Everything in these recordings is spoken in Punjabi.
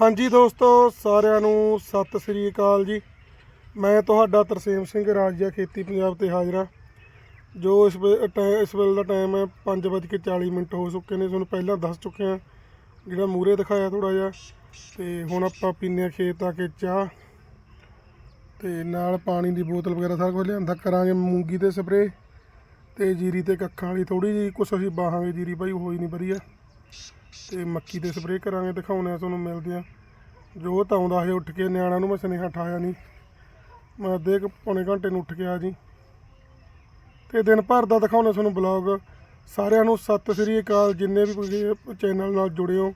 ਹਾਂਜੀ ਦੋਸਤੋ, ਸਾਰਿਆਂ ਨੂੰ ਸਤਿ ਸ੍ਰੀ ਅਕਾਲ ਜੀ। ਮੈਂ ਤੁਹਾਡਾ ਤਰਸੇਮ ਸਿੰਘ ਰਾਜਾ ਖੇਤੀ ਪੰਜਾਬ ਤੇ ਹਾਜ਼ਰ ਹਾਂ। ਜੋ ਇਸ ਵੇ, ਟੈ- ਇਸ ਵੇਲੇ ਦਾ ਟਾਈਮ ਹੈ 5:40 ਮਿੰਟ ਹੋ ਚੁੱਕੇ ਨੇ। ਤੁਹਾਨੂੰ ਪਹਿਲਾਂ ਦੱਸ ਚੁੱਕੇ ਹਾਂ, ਜਿਹੜਾ ਮੂਰੇ ਦਿਖਾਇਆ ਥੋੜਾ ਜਿਹਾ। ਤੇ ਹੁਣ ਆਪਾਂ ਪੀਨੇ ਆ ਖੇਤ ਆ ਕੇ ਚਾਹ। ਤੇ ਨਾਲ ਪਾਣੀ ਦੀ ਬੋਤਲ ਵਗੈਰਾ ਸਾਰਾ ਕੁਝ ਲਿਆਂਦਾ। ਕਰਾਂਗੇ ਮੂੰਗੀ ਤੇ ਸਪਰੇ ਤੇ ਜੀਰੀ ਤੇ ਕੱਖਾਂ ਵਾਲੀ। ਥੋੜੀ ਜੀ ਕੁਛ ਅਸੀਂ ਬਾਹਾਂਗੇ ਜੀਰੀ ਭਾਈ ਹੋਈ ਨਹੀਂ ਵਧੀਆ। ਤੇ ਮੱਕੀ ਦੇ ਸਪਰੇਅ ਕਰਾਂਗੇ ਦਿਖਾਉਣੇ ਆ ਤੁਹਾਨੂੰ, ਮਿਲਦੇ ਆ ਜੋ ਤਾਂ ਆਉਂਦਾ ਹੈ ਉੱਠ ਕੇ ਨਿਆਣਾ ਨੂੰ ਮੈਂ ਸੁਨੇਹਾ ਠਾਇਆ ਨਹੀਂ ਮੈਂ ਅੱਧੇ ਕੁ ਪੌਣੇ ਘੰਟੇ ਨੂੰ ਉੱਠ ਕੇ ਆ ਜੀ। ਤੇ ਦਿਨ ਭਰ ਦਾ ਦਿਖਾਉਣੇ ਤੁਹਾਨੂੰ ਬਲੌਗ ਸਾਰਿਆਂ ਨੂੰ ਸਤਿ ਸ੍ਰੀ ਅਕਾਲ, ਜਿੰਨੇ ਵੀ ਕੋਈ ਚੈਨਲ ਨਾਲ ਜੁੜੇ ਹੋ,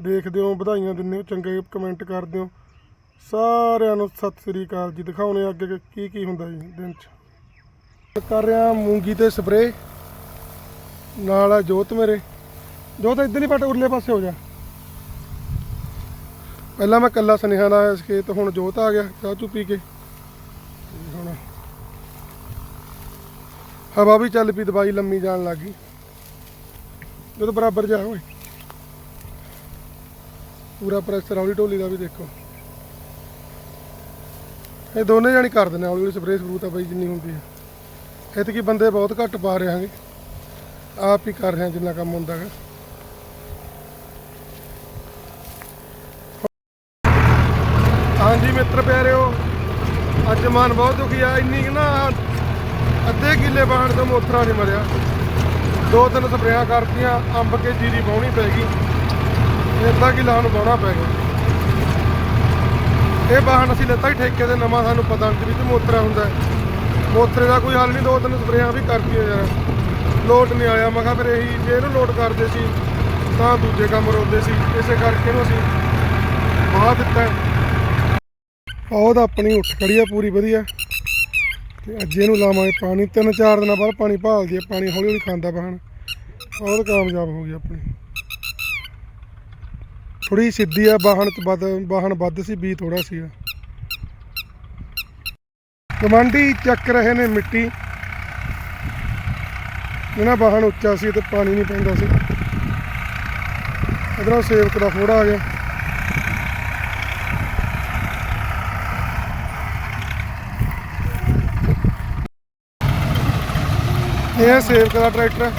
ਦੇਖਦੇ ਹੋ, ਵਧਾਈਆਂ ਦਿੰਦੇ ਹੋ, ਚੰਗੇ ਕਮੈਂਟ ਕਰਦੇ ਹੋ। ਸਾਰਿਆਂ ਨੂੰ ਸਤਿ ਸ੍ਰੀ ਅਕਾਲ ਜੀ। ਦਿਖਾਉਣੇ ਆ ਅੱਗੇ ਅੱਗੇ ਕੀ ਕੀ ਹੁੰਦਾ ਜੀ ਦਿਨ ਚ। ਕਰ ਰਿਹਾ ਮੂੰਗੀ ਤੇ ਸਪਰੇਅ ਨਾਲ ਆ ਜੋਤ ਮੇਰੇ। ਜੋ ਤਾਂ ਇੱਧਰ ਹੀ ਪਟ ਉਰਲੇ ਪਾਸੇ ਹੋ ਜਾ। ਪਹਿਲਾਂ ਮੈਂ ਕੱਲਾ ਸੁਨੇਹਾ ਲਾਇਆ ਇਸ ਖੇਤ, ਹੁਣ ਜੋਤ ਆ ਗਿਆ, ਚਾਹ ਚੂ ਪੀ ਕੇ। ਹੁਣ ਹਵਾ ਵੀ ਚੱਲ ਪਈ, ਦਵਾਈ ਲੰਮੀ ਜਾਣ ਲੱਗ ਗਈ। ਜਦੋਂ ਬਰਾਬਰ ਜਾ ਓਏ ਪੂਰਾ ਪ੍ਰੈਸ਼ਰ ਹੌਲੀ ਢੋਲੀ ਦਾ ਵੀ ਦੇਖੋ। ਇਹ ਦੋਨੇ ਜਾਣੀ ਕਰ ਦਿੰਦੇ ਹੌਲੀ ਹੌਲੀ ਸਪਰੇਅ ਸਪਰੂ ਤਾਂ ਬਈ ਜਿੰਨੀ ਹੁੰਦੀ ਹੈ ਇਤਕੀ ਬੰਦੇ ਬਹੁਤ ਘੱਟ ਪਾ ਰਹੇ ਹਾਂਗੇ। ਆਪ ਹੀ ਕਰ ਰਹੇ ਹਾਂ ਜਿੰਨਾ ਕੰਮ ਹੁੰਦਾ ਹੈਗਾ ਹਾਂਜੀ ਮਿੱਤਰ ਪਿਆਰਿਓ ਅੱਜ ਮਨ ਬਹੁਤ ਦੁਖੀ ਆ, ਇੰਨੀ ਕੁ ਨਾ ਅੱਧੇ ਕਿੱਲੇ ਬਾਹਣ ਤੋਂ ਮੋਥਰਾ ਨਹੀਂ ਮਰਿਆ। ਦੋ ਤਿੰਨ ਸਪਰੇਆਂ ਕਰਤੀਆਂ, ਅੰਬ ਕੇ ਜੀਰੀ ਬਾਉਣੀ ਪੈ ਗਈ। ਅੱਧਾ ਕਿੱਲਾ ਨੂੰ ਬਾਉਣਾ ਪੈ ਗਿਆ। ਇਹ ਬਾਹਣ ਅਸੀਂ ਲੈਤਾ ਹੀ ਠੇਕੇ ਤੇ, ਨਵਾਂ ਸਾਨੂੰ ਪਤਾ ਨਹੀਂ ਵੀ ਮੋਥਰਾ ਹੁੰਦਾ ਮੋਥਰੇ ਦਾ ਕੋਈ ਹੱਲ ਨਹੀਂ, ਦੋ ਤਿੰਨ ਸਪਰੇਆਂ ਵੀ ਕਰਤੀਆਂ ਯਾਰ। ਲੋਟ ਨਹੀਂ ਆਇਆ, ਮੈਂ ਕਿਹਾ ਫਿਰ ਇਹੀ, ਜੇ ਇਹਨੂੰ ਲੋਟ ਕਰਦੇ ਸੀ, ਤਾਂ ਦੂਜੇ ਕੰਮ ਰੋਂਦੇ ਸੀ। ਇਸੇ ਕਰਕੇ ਇਹਨੂੰ ਅਸੀਂ ਬਾਹ ਦਿੱਤਾ ਉਹ ਆਪਣੀ ਉੱਠ ਖੜੀ ਆ, ਪੂਰੀ ਵਧੀਆ। ਤੇ ਅੱਜ ਇਹਨੂੰ ਲਾਵਾਂਗੇ ਪਾਣੀ, ਤਿੰਨ ਚਾਰ ਦਿਨਾਂ ਬਾਅਦ ਪਾਣੀ ਭਾਲਦੀ ਆ, ਪਾਣੀ ਹੌਲੀ ਹੌਲੀ ਖਾਂਦਾ ਬਾਹਣ ਬਹੁਤ ਕਾਮਯਾਬ ਹੋ ਗਈ ਆਪਣੀ। ਥੋੜੀ ਸਿੱਧੀ ਆ ਬਾਹਣ ਚ ਵੱਧ ਬਾਹਣ ਵੱਧ ਸੀ, ਬੀ ਥੋੜਾ ਸੀਗਾ। ਕਮਾਂਡੀ ਚੱਕ ਰਹੇ ਨੇ ਮਿੱਟੀ। ਇਹਨਾਂ ਬਾਹਣ ਉੱਚਾ ਸੀ ਤੇ ਪਾਣੀ ਨਹੀਂ ਪੈਂਦਾ ਸੀ। ਇਧਰੋਂ ਸੇਵਕ ਦਾ ਫੋੜਾ ਆ ਗਿਆ। ਇਹ ਸੇਵਕ ਦਾ ਟਰੈਕਟਰ।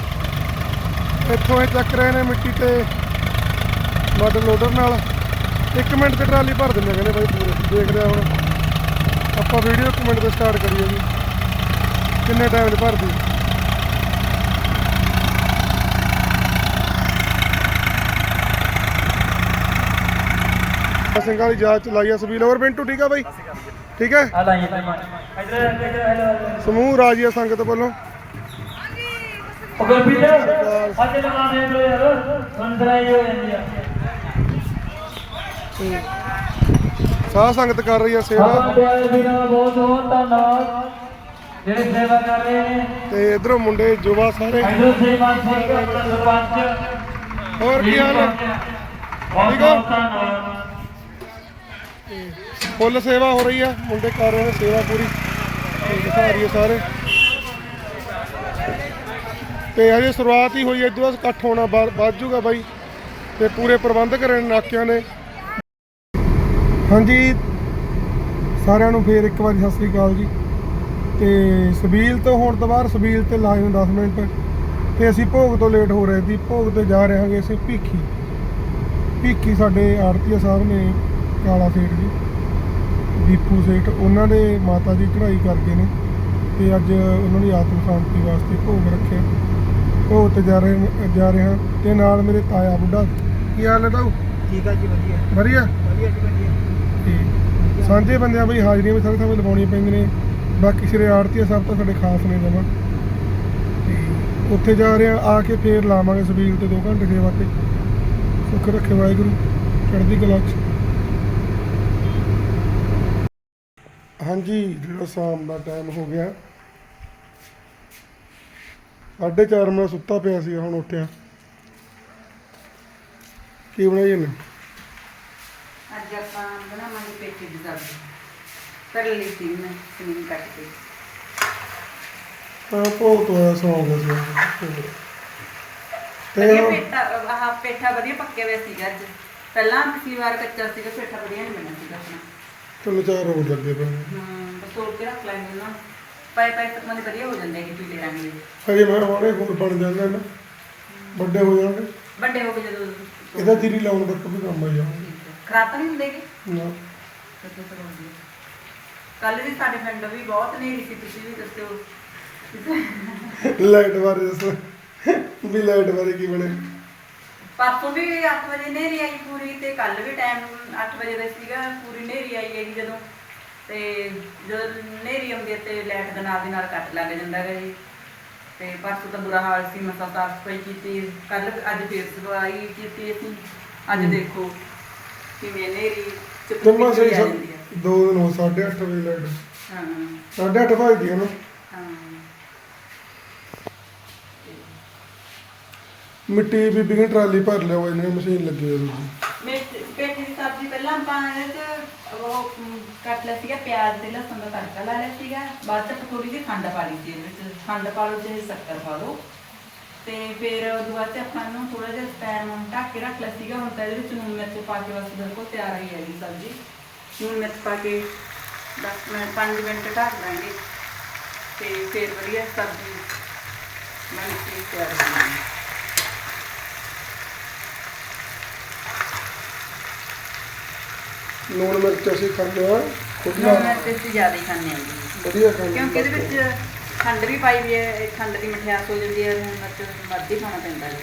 ਇੱਥੋਂ ਇਹ ਚੱਕ ਰਹੇ ਨੇ ਮਿੱਟੀ ਤੇ ਮੱਡ ਲੋਡਰ ਨਾਲ। 1 ਮਿੰਟ ਤੇ ਟਰਾਲੀ ਭਰ ਦਿੰਦੇ ਕਹਿੰਦੇ ਬਾਈ ਪੂਰੇ। ਦੇਖਦੇ ਆ ਹੁਣ। ਆਪਾਂ ਵੀਡੀਓ 1 ਮਿੰਟ ਤੇ ਸਟਾਰਟ ਕਰੀਏ ਜੀ। ਕਿੰਨੇ ਟਾਈਮ 'ਚ ਭਰਦੀ? ਸਿੰਘ ਵਾਲੀ ਜਾਂਚ ਚਲਾਈ ਆ ਸਬੀਲ। ਹੋਰ ਪਿੰਟੂ ਠੀਕ ਆ ਬਾਈ? ਠੀਕ ਹੈ? ਆ ਲਾਈਏ ਤੇ ਇਧਰ ਇਧਰ ਹੈਲੋ ਸਮੂਹ ਰਾਜੀਆ ਸੰਗਤ ਵੱਲੋਂ ਉਹ ਗੁਰਪ੍ਰੀਤ ਅੱਜ ਲਗਾ ਦੇ ਲੋ ਯਾਰ ਸੰਦਰਾਈ ਹੋ ਜਾਂਦੀ ਆ ਸਾਧ ਸੰਗਤ ਕਰ ਰਹੀ ਆ ਸੇਵਾ। ਆਪਾਂ ਪਿਆਰੇ ਵੀਰਾਂ ਦਾ ਬਹੁਤ ਬਹੁਤ ਧੰਨਵਾਦ। ਜਿਹੜੇ ਸੇਵਾ ਕਰ ਰਹੇ ਨੇ। ਤੇ ਇਧਰੋਂ ਮੁੰਡੇ ਜੁਵਾ ਸਾਰੇ। ਇਧਰ ਸੇਵਾ ਸਿੰਘ ਆਪਣਾ ਸਰਪੰਚ। ਹੋਰ ਕੀ ਹਾਲ ਹੈ? ਬਹੁਤ ਬਹੁਤ ਧੰਨਵਾਦ। ਫੁੱਲ ਸੇਵਾ ਹੋ ਰਹੀ ਆ। ਮੁੰਡੇ ਕਰ ਰਹੇ ਨੇ ਸੇਵਾ ਪੂਰੀ। ਤੇ ਦਿਖਾ ਰਹੀ ਆ ਸਾਰੇ। ਤੇ ਅਜੇ ਸ਼ੁਰੂਆਤ ਹੀ ਹੋਈ ਐ ਇਦੋਂ ਬਾਅਦ ਇਕੱਠ ਹੋਣਾ ਬਾ- ਵੱਧ ਜੂਗਾ ਬਾਈ। ਤੇ ਪੂਰੇ ਪ੍ਰਬੰਧ ਕਰਨ ਨਾਕਿਆਂ ਨੇ। ਹਾਂਜੀ, ਸਾਰਿਆਂ ਨੂੰ ਫੇਰ ਇੱਕ ਵਾਰੀ ਸਤਿ ਸ੍ਰੀ ਅਕਾਲ ਜੀ। ਤੇ ਸਬੀਲ ਤੋਂ ਹੋਣ ਤੋਂ ਬਾਅਦ ਸਬੀਲ ਤੇ ਲਾਏ ਨੂੰ 10 ਮਿੰਟ। ਤੇ ਅਸੀਂ ਭੋਗ ਤੋਂ ਲੇਟ ਹੋ ਰਹੇ ਸੀ, ਭੋਗ ਤੇ ਜਾ ਰਹੇ ਹਾਂਗੇ ਅਸੀਂ ਭੀਖੀ। ਭੀਖੀ ਸਾਡੇ ਆੜਤੀਆ ਸਾਹਿਬ ਨੇ, ਕਾਲਾ ਸੇਠ ਜੀ, ਦੀਪੂ ਸੇਠ, ਉਹਨਾਂ ਦੇ ਮਾਤਾ ਜੀ ਚੜ੍ਹਾਈ ਕਰਦੇ ਨੇ। ਤੇ ਅੱਜ ਉਹਨਾਂ ਦੀ ਆਤਮ ਸ਼ਾਂਤੀ ਵਾਸਤੇ ਭੋਗ ਰੱਖਿਆ। ਭੋਗ ਤੇ ਜਾ ਰਹੇ ਜਾ ਰਹੇ ਹਾਂ ਤੇ ਨਾਲ ਮੇਰੇ ਤਾਇਆ ਬੁੱਢਾ। ਕੀ ਹਾਲ ਹੈ ਤਾਊ? ਠੀਕ ਆ ਜੀ ਵਧੀਆ। ਵਧੀਆ? ਵਧੀਆ ਜੀ ਵਧੀਆ। ਸਾਂਝੇ ਬੰਦਿਆਂ ਬਈ ਹਾਜ਼ਰੀਆਂ ਵੀ ਸਾਰੇ ਥਾਵੇਂ ਲਵਾਉਣੀਆਂ ਪੈਂਦੀਆਂ ਨੇ। ਬਾਕੀ ਸਿਰੇ ਆੜਤੀਆ ਸਾਹਿਬ ਤਾਂ ਸਾਡੇ ਖਾਸ ਨੇ ਜਮਾ। ਉੱਥੇ ਜਾ ਰਹੇ ਆ ਆ ਕੇ ਫੇਰ ਲਾਵਾਂਗੇ ਸਬੀਲ ਤੇ 2 ਘੰਟੇ ਸੇਵਾ ਤੇ। ਸੁੱਖ ਰੱਖੇ ਵਾਹਿਗੁਰੂ ਚੜ੍ਹਦੀ ਕਲਾ ਚ। ਹਾਂਜੀ ਜਿਹੜਾ ਸ਼ਾਮ ਦਾ ਟਾਈਮ ਹੋ ਗਿਆ। ਸਾਢੇ ਚਾਰ ਮੈਂ ਸੁੱਤਾ ਪਿਆ ਸੀ ਹੁਣ ਉੱਠਿਆ। ਕੀ ਬਣਾਈ ਇਹਨੇ? ਅੱਜ ਆਪਾਂ ਬਣਾਵਾਂਗੇ ਪੇਠੇ ਦੀ ਸਬਜ਼ੀ। ਕਰ ਲਈ ਸੀ ਮੈਂ ਸਨੀਲ ਕੱਟ ਕੇ। ਹਾਂ ਭੋਗ ਤੋਂ ਆਇਆ ਸੌਂ। ਗਿਆ ਸੀ ਤੇ ਵਧੀਆ ਪੇਠਾ ਆਹ ਪੇਠਾ ਵਧੀਆ ਪੱਕੇ ਹੋਏ ਸੀਗਾ ਅੱਜ। ਪਹਿਲਾਂ ਪਿਛਲੀ ਵਾਰ ਕੱਚਾ ਸੀਗਾ ਪੇਠਾ ਵਧੀਆ ਨਹੀਂ ਬਣਿਆ ਸੀਗਾ ਆਪਣਾ। ਤਿੰਨ ਚਾਰ ਹੋਰ ਲੱਗੇ ਪਏ ਨੇ। ਹਮ ਬਸ ਤੋੜ ਕੇ ਰੱਖ ਲੈਂਦੇ ਨਾ। ਪਏ ਪਏ ਤੱਕ ਮਨੇ ਵਧੀਆ ਹੋ ਜਾਂਦੇ ਕਿ ਪੀਲੇ ਰੰਗ ਦੇ। ਹਜੇ ਮੈਂ ਹੁਣੇ ਹੋਰ ਬਣ ਜਾਂਦੇ ਨੇ। ਵੱਡੇ ਹੋ ਜਾਣਗੇ। ਵੱਡੇ ਹੋ ਕੇ ਜਦੋਂ ਇਹਦਾ ਜੀਰੀ ਲਾਉਣ ਤੱਕ ਵੀ ਕੰਮ ਆ ਜਾਣਾ ਖਰਾਬ ਤਾਂ ਨਹੀਂ ਹੁੰਦੇ ਕਿ ਨਾ। ਕੱਲ ਵੀ ਸਾਡੇ ਪਿੰਡ ਵੀ ਬਹੁਤ ਨੇਰੀ ਸੀ ਤੁਸੀਂ ਵੀ ਦੱਸਿਓ। ਲਾਈਟ ਬਾਰੇ ਦੱਸੋ। ਵੀ ਲਾਈਟ ਬਾਰੇ ਕੀ ਬਣੇ ਪਰਸੋਂ ਵੀ 8 ਵਜੇ ਨੇਰੀ ਆਈ ਪੂਰੀ ਤੇ ਕੱਲ ਵੀ ਟਾਈਮ 8 ਵਜੇ ਦਾ ਸੀਗਾ ਪੂਰੀ ਨੇਰੀ ਆਈ ਹੈਗੀ ਜਦੋਂ। ਤੇ ਜਦੋਂ ਨੇਰੀ ਆਉਂਦੀ ਹੈ ਤੇ ਲਾਈਟ ਦੇ ਨਾਲ ਦੀ ਨਾਲ ਕੱਟ ਲੱਗ ਜਾਂਦਾ ਹੈਗਾ ਜੀ। ਤੇ ਪਰਸੋਂ ਤਾਂ ਬੁਰਾ ਹਾਲ ਸੀ ਮਸਾ ਸਾਫ਼ ਸਫ਼ਾਈ ਕੀਤੀ। ਕੱਲ ਅੱਜ ਫੇਰ ਸਫ਼ਾਈ ਕੀਤੀ ਅਸੀਂ। ਅੱਜ ਦੇਖੋ ਕਿਵੇਂ ਨੇਰੀ ਜੰਮਾ ਸਹੀ ਆ ਜਾਂਦੀ ਹੈ। ਸਾ- ਦੋ ਦਿਨ ਹੋ 8:30 ਵਜੇ ਲਾਈਟ। ਹਾਂ। 8:30 ਵਜੇ ਦੀ ਨਾ। ਹਾਂ। ਮਿੱਟੀ ਬੀਬੀ ਦੀ ਟਰਾਲੀ ਭਰ ਲਿਆ ਇਹਨੇ ਮਸ਼ੀਨ ਲੱਗੀ ਹੋਈ ਸੀ ਮੈਂ ਪੇਟੀ ਦੀ ਸਬਜ਼ੀ ਪਹਿਲਾਂ ਆਪਾਂ ਇਹਦੇ ਚ ਉਹ ਅਮ, ਕੱਟ ਲਿਆ ਸੀਗਾ ਪਿਆਜ਼ ਤੇ ਲਸਣ ਦਾ ਤੜਕਾ ਲਾ ਲਿਆ ਸੀਗਾ। ਬਾਅਦ ਚ ਥੋੜੀ ਜਿਹੀ ਖੰਡ ਪਾ ਲਈ ਸੀ ਇਹਦੇ ਵਿੱਚ। ਖੰਡ ਪਾ ਲਓ ਚਾਹੇ ਸ਼ੱਕਰ ਪਾ ਲਓ। ਤੇ ਫਿਰ ਉਹਦੇ ਬਾਅਦ ਚ ਆਪਾਂ ਨੂੰ ਥੋੜਾ ਜਿਹਾ ਸਪੈਨ ਨੂੰ ਢੱਕ ਕੇ ਰੱਖ ਲਿਆ ਸੀਗਾ। ਹੁਣ ਤਾਂ ਇਹਦੇ ਵਿੱਚ ਨੂਨ ਮਿਰਚ ਪਾ ਕੇ ਬਸ ਬਿਲਕੁਲ ਤਿਆਰ ਹੀ ਹੈਗੀ ਸਬਜ਼ੀ। ਨੂਨ ਮਿਰਚ ਪਾ ਕੇ 10 ਮਿੰਟ 5 ਮਿੰਟ ਢੱਕ ਦਾਂਗੇ। ਤੇ ਫਿਰ ਵਧੀਆ ਸਬਜ਼ੀ ਬਣ ਕੇ ਤਿਆਰ ਹੋ ਜਾਣੀ। ਲੂਣ ਮਿਰਚ ਅਸੀਂ ਖਾਂਦੇ ਆ ਖੁੱਲਾ ਅਸੀਂ ਜ਼ਿਆਦਾ ਹੀ ਖਾਂਦੇ ਹਾਂ ਜੀ। ਵਧੀਆ ਖਾਂਦੇ ਕਿਉਂਕਿ ਇਹਦੇ ਵਿੱਚ ਖੰਡ ਵੀ ਪਾਈ ਵੀ ਹੈ ਇਹ ਖੰਡ ਦੀ ਮਠਿਆਸ ਹੋ ਜਾਂਦੀ ਹੈ ਹੁਣ ਮਿਰਚ ਹੀ ਖਾਣਾ ਪੈਂਦਾ ਹੈ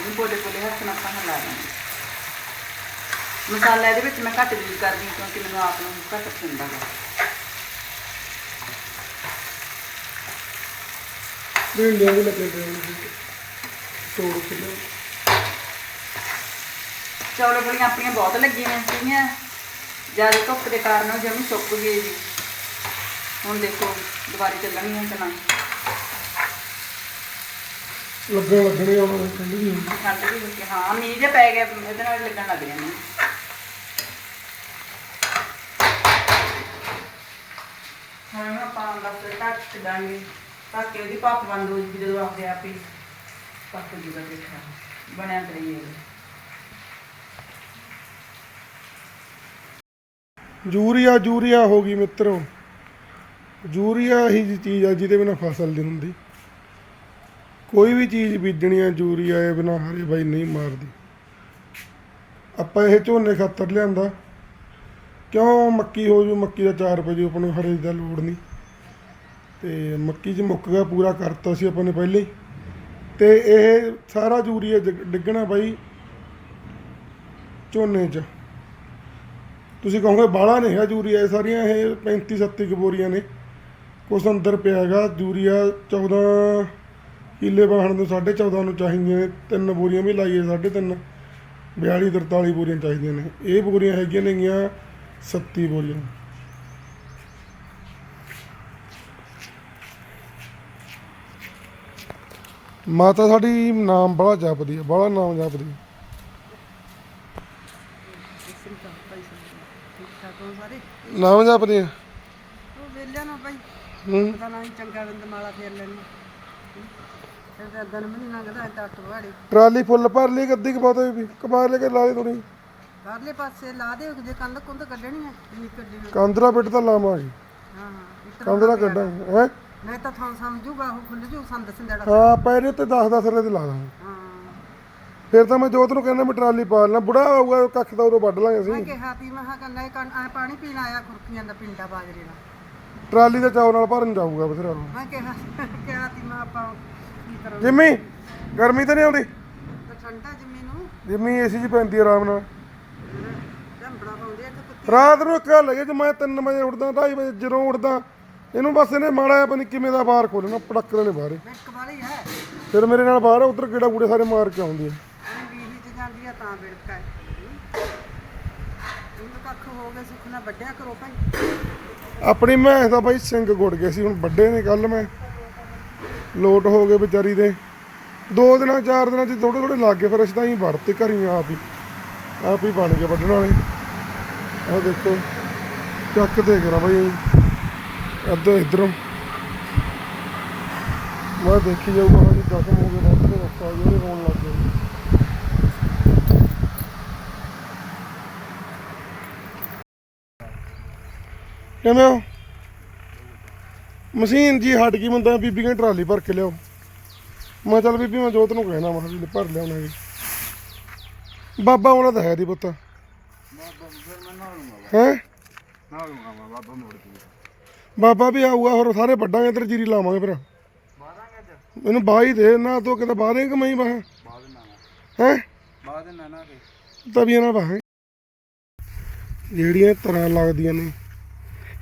ਇਹ ਬੋਲੇ ਬੋਲੇ ਹੱਥ ਨਾਲ ਆਪਾਂ ਹਿਲਾ ਲੈਣਾ ਮਸਾਲਾ ਇਹਦੇ ਵਿੱਚ ਮੈਂ ਘੱਟ ਯੂਜ਼ ਕਰਦੀ ਹਾਂ ਕਿਉਂਕਿ ਮੈਨੂੰ ਆਪ ਨੂੰ ਘੱਟ ਪਸੰਦ ਹੈ ਭਿੰਡੀਆਂ ਵੀ ਲੱਗੇ ਪਏ ਨੇ ਤੋੜ ਕੇ ਲਿਆਓ। ਚੌਲ ਬੜੀਆਂ ਆਪਣੀਆਂ ਬਹੁਤ ਲੱਗੀਆਂ ਸੀਗੀਆਂ। ਜ਼ਿਆਦਾ ਧੁੱਪ ਦੇ ਕਾਰਨ ਉਹ ਜਮੀ ਸੁੱਕ ਗਏ ਜੀ। ਹੁਣ ਦੇਖੋ ਦੁਬਾਰੇ ਚੱਲਣਗੀਆਂ ਕਿ ਨਾ। ਲੱਗਣ ਲੱਗਣੇ ਆ ਉਹਨਾਂ ਠੰਡੀ ਵੀ ਹੁੰਦੀ ਠੰਡ ਵੀ ਹੁੰਦੀ ਹਾਂ ਮੀਂਹ ਜੇ ਪੈ ਗਿਆ ਇਹਦੇ ਨਾਲ ਲੱਗਣ ਲੱਗ ਜਾਂਦੇ ਹੁਣ ਆਪਾਂ ਬਸ ਢੱਕ ਦਾਂਗੇ ਢੱਕ ਉਹਦੀ ਭਾਪ ਬੰਦ ਹੋ ਜੂਗੀ ਜਦੋਂ ਆਪਦੇ ਆਪ ਹੀ ਪੱਕ ਜੂਗਾ ਦੇਖਾ ਬਣਿਆ ਕਰੀਏ ਯੂਰੀਆ ਯੂਰੀਆ ਹੋ ਗਈ ਮਿੱਤਰੋ। ਯੂਰੀਆ ਹੀ ਜੀ ਚੀਜ਼ ਆ ਜਿਹਦੇ ਬਿਨਾ ਫਸਲ ਨਹੀਂ ਹੁੰਦੀ। ਕੋਈ ਵੀ ਚੀਜ਼ ਬੀਜਣੀ ਆ, ਯੂਰੀਆ ਇਹ ਬਿਨਾ ਹਰੇ ਬਾਈ ਨਹੀਂ ਮਾਰਦੀ। ਆਪਾਂ ਇਹ ਝੋਨੇ ਖਾਤਰ ਲਿਆਂਦਾ। ਕਿਉਂ ਮੱਕੀ ਹੋ ਜੂ? ਮੱਕੀ ਦਾ 4 ਰੁਪਏ ਆਪਾਂ ਨੂੰ ਹਰੇ ਦਾ ਲੋੜ ਨਹੀਂ। ਤੇ ਮੱਕੀ 'ਚ ਮੁੱਕ ਗਿਆ, ਪੂਰਾ ਕਰਤਾ ਸੀ ਆਪਾਂ ਨੇ ਪਹਿਲੇ ਹੀ। ਤੇ ਇਹ ਸਾਰਾ ਯੂਰੀਆ ਡਿੱਗ- ਡਿੱਗਣਾ ਬਾਈ ਝੋਨੇ 'ਚ। ਤੁਸੀਂ ਕਹੋਗੇ ਬਾਹਲਾ ਨਹੀਂ ਹੈ ਯੂਰੀਆ ਇਹ ਸਾਰੀਆਂ ਇਹ 35 37 ਕੁ ਬੋਰੀਆਂ ਨੇ। ਕੁਛ ਅੰਦਰ ਪਿਆ ਹੈਗਾ ਯੂਰੀਆ 14 ਕਿੱਲੇ ਵਾਹਣ ਨੂੰ 14.5 ਨੂੰ ਚਾਹੀਦੀਆਂ ਨੇ। ਤਿੰਨ ਬੋਰੀਆਂ ਵੀ ਲਾਈਏ 3.5 42 43 ਬੋਰੀਆਂ ਚਾਹੀਦੀਆਂ ਨੇ। ਇਹ ਬੋਰੀਆਂ ਹੈਗੀਆਂ ਨੇਗੀਆਂ 37 ਬੋਰੀਆਂ। ਮਾਤਾ ਸਾਡੀ ਨਾਮ ਬੜਾ ਜਪਦੀ ਹੈ ਬੜਾ ਨਾਮ ਜਪਦੀ ਹੈ ਨਾਮ ਜਪਦੀ ਹੈ ਉਹ ਵੇਲਿਆ ਨਾ ਭਾਈ ਹੂੰ। ਪਤਾ ਨਹੀਂ ਚੰਗਾ ਬੰਦ ਮਾਲਾ ਫੇਰ ਲੈਣੀ ਫਿਰ ਤਾਂ ਦਿਨ ਵੀ ਨਹੀਂ ਲੰਘਦਾ ਤਾਂ ਅੱਟ ਵਾੜੀ ਟਰਾਲੀ ਫੁੱਲ ਭਰ ਲਈ ਗੱਦੀ ਕਪਾ ਦੇ ਵੀ ਕਪਾ ਲੈ ਕੇ ਲਾ ਦੇ ਥੋੜੀ ਬਾਹਰਲੇ ਪਾਸੇ ਲਾ ਦੇ ਜੇ ਕੰਧ ਕੁੰਧ ਕੱਢਣੀ ਹੈ। ਕਾਂਦਰਾ ਬਿੱਟ ਤਾਂ ਲਾਵਾਂਗੇ ਹਾਂ ਕਾਂਦਰਾ ਕੱਢਾਂਗੇ ਹੈ? ਨਹੀਂ ਤਾਂ ਤੁਹਾਨੂੰ ਸਮਝੂਗਾ ਉਹ ਖੁੱਲ ਜੂ ਸੰਦ ਸਿੰਦੜਾ ਹਾਂ ਪੈਰੇ ਉੱਤੇ 10 10 ਰੁਪਏ ਤੇ ਲਾ ਦਾਂਗੇ ਹਾਂ। ਫਿਰ ਤਾਂ ਮੈਂ ਜੋਤ ਨੂੰ ਕਹਿੰਦਾ ਮੈਂ ਟਰਾਲੀ ਪਾ ਲੈਣਾ ਬੁੜਾ ਆਊਗਾ ਕੱਖ ਦਾ ਉਰੋਂ ਵੱਢ ਲਾਂਗੇ ਮੈਂ ਅਸੀਂ ਕਿਹਾ ਤੀ ਮੈਂ ਕਿਹਾ ਲੈ ਕਣ ਆ ਪਾਣੀ ਪੀਣ ਆਇਆ ਖੁਰਕੀਆਂ ਦਾ ਪਿੰਡਾ ਬਾਜਰੇ ਦਾ। ਟਰਾਲੀ ਦੇ ਚੌਲ ਨਾਲ ਭਰਨ ਜਾਊਗਾ ਬਥੇਰਾ। ਮੈਂ ਕਿਹਾ ਕਿਹਾ ਤੀ ਮੈਂ ਆਪਾਂ ਕੀ ਕਰਾਂ ਜਿੰਮੀ ਗਰਮੀ ਤਾਂ ਨਹੀਂ ਆਉਂਦੀ? ਤਾਂ ਠੰਡਾ ਜਿੰਮੀ ਨੂੰ। ਜਿੰਮੀ ਏਸੀ 'ਚ ਪੈਂਦੀ ਆ ਆਰਾਮ ਨਾਲ। ਝੰਬੜਾ ਪਾਉਂਦੇ ਆ ਤੇ ਕੁੱਤੇ। ਰਾਤ ਨੂੰ ਇੱਕ ਗੱਲ ਹੈਗੀ ਜੇ ਮੈਂ 3 ਵਜੇ ਉੱਠਦਾ 2:30 ਵਜੇ ਜਦੋਂ ਉੱਠਦਾ ਇਹਨੂੰ ਬਸ ਇਹਨੇ ਮਾੜਾ ਜਿਹਾ ਪਤਾ ਕਿਵੇਂ ਦਾ ਬਾਹਰ ਖੋਲਣਾ ਪਟਕ ਨੇ ਬਾਹਰ। ਬਿਟਕ ਵਾਲੀ ਹੈ। ਫਿਰ ਮੇਰੇ ਨਾਲ ਬਾਹਰ ਉਧਰ ਕਿਹੜਾ ਕੂੜੇ ਸਾਰੇ ਮਾਰ ਕੇ ਆਉਂਦੀ ਹੈ ਇਹ ਬੀਹੀ ਚ ਜਾਂਦੀ ਆ ਤਾਂ ਬਿੜਕਾ ਹੈ। ਇਹਨੂੰ ਕੱਖ ਹੋ ਗਿਆ ਸੁੱਖ ਨਾਲ ਵੱਡਿਆ ਕਰੋ ਭਾਈ। ਆਪਣੀ ਮੈਂਸ ਦਾ ਬਾਈ ਸਿੰਘ ਗੁੜ ਗਏ ਸੀ ਹੁਣ ਵੱਡੇ ਨੇ ਕੱਲ ਮੈਂ। ਲੋਟ ਹੋ ਗਏ ਵਿਚਾਰੀ ਦੇ। ਦੋ ਦਿਨਾਂ ਚਾਰ ਦਿਨਾਂ ਚ ਥੋੜੇ ਥੋੜੇ ਲੱਗ ਗਏ ਫਿਰ ਅਸੀਂ ਤਾਂ ਹੀ ਵੜਤੇ ਘਰੀ ਆਪ ਹੀ। ਆਪ ਹੀ ਬਣ ਗਏ ਵੱਢਣ ਵਾਲੇ। ਆਹ ਦੇਖੋ ਚੱਕ ਦੇ ਕਰਾਂ ਬਾਈ। ਅੱਧਾ ਇਧਰੋਂ। ਮੈਂ ਦੇਖੀ ਜਾਊਗਾ ਹਾਂ ਜੀ ਜ਼ਖਮ ਹੋ ਗਏ ਬਹੁਤ ਤੇ ਰਸਤਾ ਜਿਹੜੇ ਰੋਣ ਲੱਗ ਗਏ। ਕਿਵੇਂ ਹੋ ਮਸ਼ੀਨ ਜੀ ਹਟ ਗਈ ਮੈਂ ਤਾਂ ਬੀਬੀ ਕਹਿੰਦੀ ਟਰਾਲੀ ਭਰ ਕੇ ਲਿਆਓ ਮੈਂ ਚੱਲ ਬੀਬੀ ਮੈਂ ਜੋਤ ਨੂੰ ਕਹਿਣਾ ਮੈਂ ਵੀ ਭਰ ਲਿਆਉਣਾ ਜੀ ਬਾਬਾ ਉਹਨਾਂ ਦਾ ਹੈ ਦੀ ਪੁੱਤ। ਹੈ? ਬਾਬਾ ਬਾਬਾ ਵੀ ਆਊਗਾ, ਹੋਰ ਸਾਰੇ ਵੱਡਾਂਗੇ ਤੇ ਜੀਰੀ ਲਾਵਾਂਗੇ ਫਿਰ। ਮੈਨੂੰ ਬਾਹ ਹੀ ਦੇ, ਨਾ ਤੋ ਕਿਤੇ ਬਾਹ ਕਮਾਈ ਬਾਹ ਹੈ? ਬਾਅਦ ਨਾ ਨਾ ਤਵੀਆਂ ਨਾਲ ਬਾਹਾਂ ਜਿਹੜੀਆਂ ਤਰ੍ਹਾਂ ਲੱਗਦੀਆਂ ਨੇ,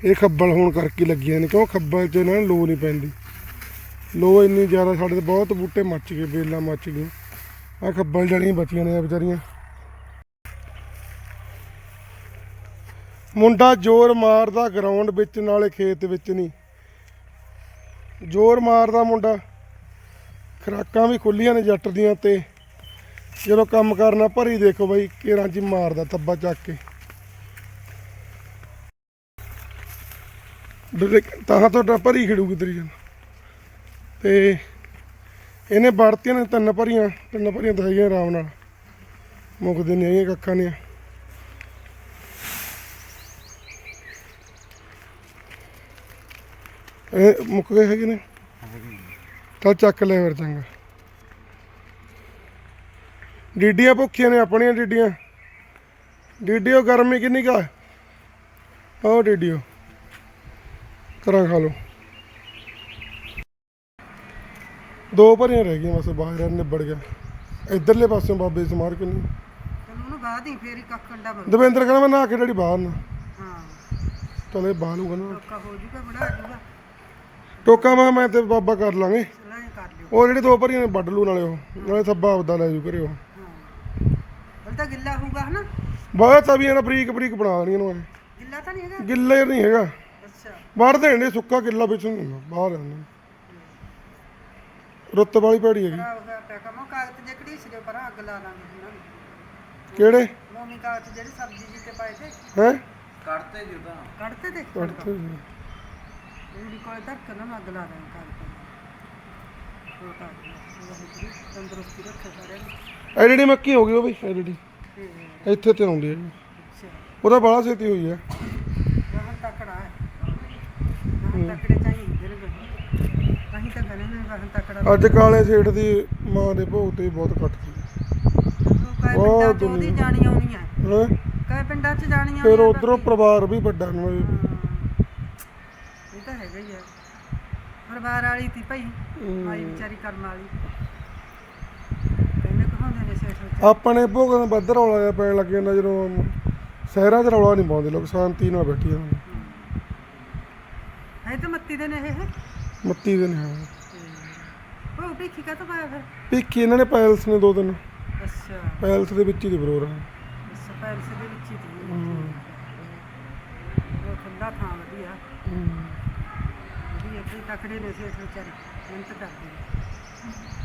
ਇਹ ਖੱਬਲ ਹੋਣ ਕਰਕੇ ਲੱਗੀਆਂ ਨੇ, ਕਿਉਂ ਖੱਬਲ 'ਚ ਨਾ ਲੋ ਨਹੀਂ ਪੈਂਦੀ। ਲੋ ਇੰਨੀ ਜ਼ਿਆਦਾ ਸਾਡੇ ਤੇ ਬਹੁਤ ਬੂਟੇ ਮੱਚ ਗਏ ਬੇਲਾਂ ਮੱਚ ਗਈਆਂ। ਆ ਖੱਬਲ ਜੜੀਆਂ ਬਚੀਆਂ ਨੇ ਆ ਵਿਚਾਰੀਆਂ। ਮੁੰਡਾ ਜ਼ੋਰ ਮਾਰਦਾ ਗਰਾਊਂਡ ਵਿੱਚ, ਨਾਲੇ ਖੇਤ ਵਿੱਚ ਨਹੀਂ। ਜ਼ੋਰ ਮਾਰਦਾ ਮੁੰਡਾ। ਖਰਾਕਾਂ ਵੀ ਖੁੱਲੀਆਂ ਨੇ ਜੱਟ ਦੀਆਂ ਤੇ। ਜਦੋਂ ਕੰਮ ਕਰਨਾ, ਭਰੀ ਦੇਖੋ ਬਾਈ, ਕੇਰਾਂ ਜੀ ਮਾਰਦਾ ਤੱਬਾ ਚੱਕ ਕੇ। ਤਾਂ ਤੁਹਾਡਾ ਭਰੀ ਖੜੂਗੀ ਤੇਰੀ ਜਨ ਤੇ ਇਹਨੇ ਵੜਤੀਆਂ ਨੇ ਤਿੰਨ ਭਰੀਆਂ ਤਿੰਨ ਭਰੀਆਂ ਤਾਂ ਹੈਗੀਆਂ ਆਰਾਮ ਨਾਲ। ਮੁੱਕਦੇ ਨਹੀਂ ਹੈਗੀਆਂ ਕੱਖਾਂ ਦੀਆਂ। ਇਹ ਮੁੱਕ ਗਏ ਹੈਗੇ ਨੇ? ਚੱਲ ਚੱਕ ਲੈ ਫਿਰ ਚੰਗਾ। ਡੀਡੀਆਂ ਭੁੱਖੀਆਂ ਨੇ ਆਪਣੀਆਂ ਡੀਡੀਆਂ। ਡੀਡੀਓ ਗਰਮੀ ਕਿੰਨੀ ਕਾ ਉਹ ਡੀਡੀਓ ਕਰਾਂ ਖਾ ਲਓ। ਦੋ ਭਰੀਆਂ ਰਹਿ ਗਈਆਂ ਬਸ ਬਾਹਰ ਨਿਬੜ ਗਿਆ। ਇਧਰਲੇ ਪਾਸਿਓਂ ਬਾਬੇ ਦੀ ਸਮਾਰ ਕੇ ਨਹੀਂ ਉਹਨੂੰ ਬਾਅਦ ਹੀ ਫੇਰ ਹੀ ਕੱਖ ਕੰਡਾ ਬਣ ਦਵਿੰਦਰ ਕਹਿੰਦਾ ਮੈਂ ਨਹਾ ਕੇ ਡੈਡੀ ਬਾਹਰ ਨਾ। ਹਾਂ। ਚਲੇ ਬਾਹਰ ਨੂੰ ਕਹਿੰਦਾ। ਹੋ ਜੂਗਾ ਬੜਾ ਜੂਗਾ। ਟੋਕਾ ਮੈਂ ਮੈਂ ਤੇ ਬਾਬਾ ਕਰ ਲਾਂਗੇ। ਕਰ ਲਿਓ। ਉਹ ਜਿਹੜੇ ਦੋ ਭਰੀਆਂ ਨੇ ਵੱਢ ਲੂ ਨਾਲੇ ਉਹ। ਨਾਲੇ ਥੱਬਾ ਆਪਦਾ ਲੈ ਜੂ ਕਰਿਓ ਹਾਂ। ਹਲ ਤਾਂ ਗਿੱਲਾ ਹੋਊਗਾ ਹਨਾ? ਬਹੁਤ ਤਵੀਆਂ ਨਾਲ ਬਰੀਕ ਬਰੀਕ ਬਣਾ ਦੇਣੀਆਂ ਨੂੰ। ਗਿੱਲਾ ਤਾਂ ਨਹੀਂ ਹੈਗਾ? ਗਿੱਲੇ ਨਹੀਂ ਹੈਗਾ। ਅੱਛਾ। ਬਾਹਰ ਦੇਣੇ ਸੁੱਕਾ ਕਿੱਲਾ ਵਿੱਚ ਨਹੀਂ ਹੁੰਦਾ ਬਾਹਰ ਆਉਂਦਾ ਰੁੱਤ ਵਾਲੀ ਭੈੜੀ ਹੈਗੀ। ਖਰਾਬ ਹੋਇਆ ਪਿਆ ਕੰਮ ਕਾਗਜ਼ ਜੇ ਘੜੀਸ ਦਿਓ ਪਰਾਂ ਅੱਗ ਲਾ ਦਾਂਗੇ ਉਹਨਾਂ ਨੂੰ ਕਿਹੜੇ? ਮੋਮੀ ਕਾਗਜ਼ ਜਿਹੜੇ ਸਬਜ਼ੀ ਜੀ ਤੇ ਪਾਏ ਤੇ। ਹੈ? ਕੱਢਤੇ ਜੁਦਾ। ਕੱਢਤੇ ਤੇ। ਕੱਢਤੇ ਉਹਦੀ ਕੋਲ ਧੱਕ ਨਾ ਅੱਗ ਲਾ ਦਾਂਗੇ ਕਾਗਜ਼ ਹੋ ਤਾਂ ਵਾਹਿਗੁਰੂ ਤੰਦਰੁਸਤੀ ਰੱਖੇ ਸਾਰਿਆਂ ਨੂੰ ਐਲਡੀ ਮੱਕੀ ਹੋ ਗਈ ਉਹ ਵੀ ਤੇ ਇੱਥੇ ਤੇ ਆਉਂਦੀ ਹੈ ਜੀ। ਅੱਛਾ। ਉਹਦਾ ਬਾਲਾ ਛੇਤੀ ਹੋਈ ਹੈ ਬਹੁਤ ਤਕੜਾ ਹੈ। ਬਹੁਤ ਤਕੜੇ ਚਾਹੀਦੇ ਨੇ ਕਹੀਂ ਤਾਂ ਕਹਿੰਦੇ ਨੇ ਬਹੁਤ ਤਕੜਾ ਅੱਜ ਕਾਲੇ ਸੇਠ ਦੀ ਮਾਂ ਦੇ ਭੋਗ ਤੇ ਬਹੁਤ ਕੱਟ ਸੀ। ਕਈ ਬਹੁਤ ਪਿੰਡਾਂ ਚ ਉਹਦੀ ਜਾਣੀ ਆਉਣੀ ਹੈ ਹੈ? ਕਈ ਪਿੰਡਾਂ ਚ ਜਾਣੀ ਫਿਰ ਆਉਣੀ ਹੈ ਉਧਰੋਂ ਪਰਿਵਾਰ ਵੀ ਵੱਡਾ ਨਾ ਇਹ ਤਾਂ ਹੈਗਾ ਹੀ ਹੈ ਪਰਿਵਾਰ ਵਾਲੀ ਤੀ ਭਾਈ ਮਾਈ ਵਿਚਾਰੀ ਕਰਮ ਵਾਲੀ। ਕਹਿੰਦੇ ਕਹਾਉਂਦੇ ਨੇ ਸੇਠ ਵਿੱਚ। ਆਪਣੇ ਭੋਗਾਂ ਦਾ ਬੱਦਰ ਰੌਲਾ ਜਿਹਾ ਪੈਣ ਲੱਗ ਜਾਂਦਾ ਜਦੋਂ ਸ਼ਹਿਰਾਂ 'ਚ ਰੌਲਾ ਨਹੀਂ ਪਾਉਂਦੇ ਲੋਕ ਸ਼ਾਂਤੀ ਨਾਲ ਬੈਠੀ ਜਾਂਦੇ ਹੈ ਤਾਂ ਮੱਤੀ ਦੇ ਨੇ ਇਹ? ਮੱਤੀ ਦੇ ਨੇ ਹਾਂ। ਉਹ ਭੀਖੀ ਕਾ ਤਾਂ ਪਾਇਆ ਫਿਰ? ਭਿੱਖੀ ਇਹਨਾਂ ਨੇ ਪੈਲਸ ਨੇ ਦੋ ਦਿਨ। ਅੱਛਾ। ਪੈਲਸ ਦੇ ਵਿੱਚ ਹੀ ਦੀ ਪ੍ਰੋਗਰਾਮ। ਅੱਛਾ ਪੈਲਸ ਦੇ ਵਿੱਚ ਹੀ ਤੀ। ਉਹ ਖੁੱਲਾ ਥਾਂ ਵਧੀਆ। ਵਧੀਆ ਕੋਈ ਤਕੜੇ ਨੇ ਸੇਠ ਵਿਚਾਰੇ ਮਿਹਨਤ ਕਰਦੇ ਨੇ।